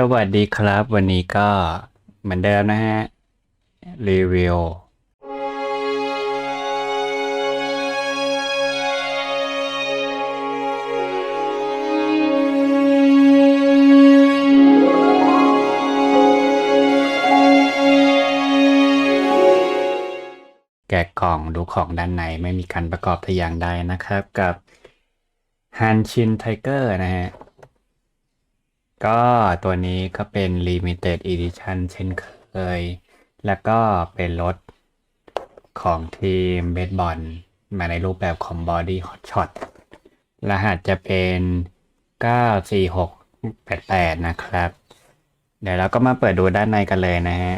สวัสดีครับ วันนี้ก็เหมือนเดิมนะฮะ รีวิว แกะกล่องดูของด้านในไม่มีการประกอบทอย่างใดนะครับกับฮันชินไทเกอร์นะฮะ ก็ตัวนี้ก็เป็น Limited Edition เช่นเคย แล้วก็เป็นรถของทีมเบสบอลมาในรูปแบบของ Body Hot Shot รหัสจะเป็น 94688 นะครับ เดี๋ยวเราก็มาเปิดดูด้านในกันเลยนะฮะ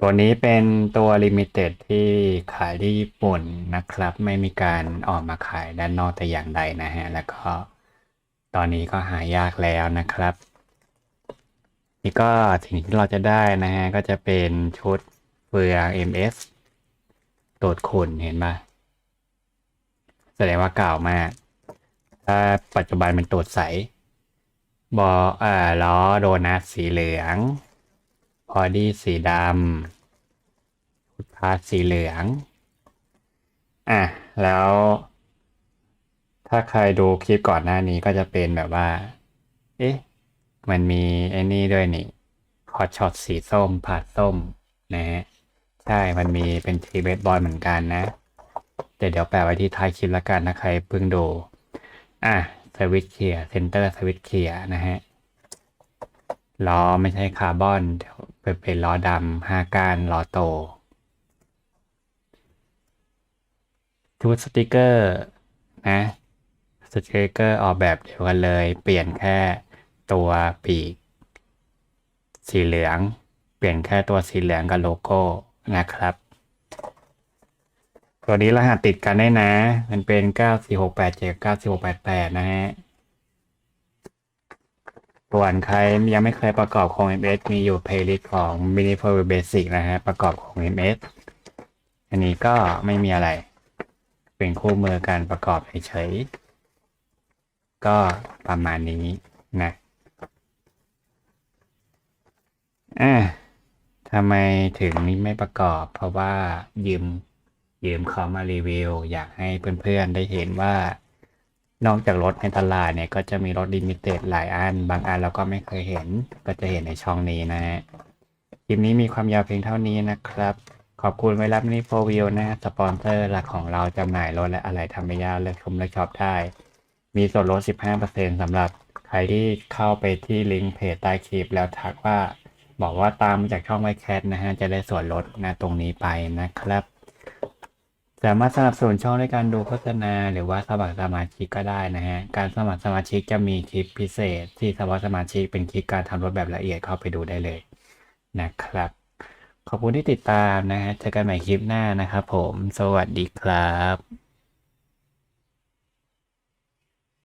ตัวนี้เป็นตัว Limited ที่ขายที่ญี่ปุ่นนะครับ ไม่มีการออกมาขายด้านนอกแต่อย่างใดนะฮะ แล้วก็ ตอนนี้ก็หายากแล้วนะครับ นี่ก็สิ่งที่เราจะได้นะฮะ ก็จะเป็นชุดเฟือง MS ตรวจขุนเห็นปะแสดงว่าเก่ามากถ้าปัจจุบันเป็นตรวจใส บอเอ่าล้อโดนัทสีเหลืองพอดี้สีดำพุทพาสสีเหลือง อะ แล้ว ถ้าใครดูคลิปก่อนหน้านี้ก็จะเป็นแบบว่า เอ๊ะ มันมีไอ้นี่ด้วยนี่ฮอช็อตสีส้มผาดส้มนะฮะ ใช่ มันมีเป็นทีเบสบอลเหมือนกันนะแต่เดี๋ยวแปะไว้ที่ท้ายคลิปละกันนะใครเพิ่งดู อะสวิตเคียร์เซนเตอร์สวิตเคียร์นะฮะ ล้อไม่ใช่คาร์บอนเดี๋ยวเป็นเป็นล้อดำห้าก้านล้อโต ชุดสติกเกอร์นะ สติกเกอร์ออกแบบเดียวกันเลย เปลี่ยนแค่ตัวปีก สีเหลือง เปลี่ยนแค่ตัวสีเหลืองกับโลโก้นะครับ ตัวนี้รหัสติดกันได้นะ มันเป็น94687 94688 นะฮะส่วนใครยังไม่เคยประกอบของ MS มีอยู่เพลย์ลิสต์ของ Mini for Basic นะฮะ ประกอบของ MS อันนี้ก็ไม่มีอะไร เป็นคู่มือการประกอบเฉยๆ ก็ประมาณนี้นะอะทำไมถึงไม่ประกอบ เพราะว่ายืมยืมเขามารีวิว อยากให้เพื่อนๆได้เห็นว่านอกจากรถในตลาดเนี่ยก็จะมีรถลิมิเต็ดหลายอัน บางอันเราก็ไม่เคยเห็น ก็จะเห็นในช่องนี้นะฮะคลิปนี้มีความยาวเพียงเท่านี้นะครับ ขอบคุณไว้รับนี่โฟวิวนะสปอนเซอร์หลักของเราจำหน่ายรถและอะไรทำไม่ยากเลือกชมเลือกชอปได้ มีส่วนลด 15%สำหรับใครที่เข้าไปที่ลิงก์เพจใต้คลิปแล้วทักว่า บอกว่าตามจากช่องไวแคทนะฮะ จะได้ส่วนลดนะตรงนี้ไปนะครับ สามารถสนับสนุนช่องด้วยการดูโฆษณา หรือว่าสมัครสมาชิกก็ได้นะฮะ การสมัครสมาชิกจะมีคลิปพิเศษ ที่สำหรับสมาชิกเป็นคลิปการทำรถแบบละเอียดเข้าไปดูได้เลยนะครับ ขอบคุณที่ติดตามนะฮะเจอกันใหม่คลิปหน้านะครับผม สวัสดีครับ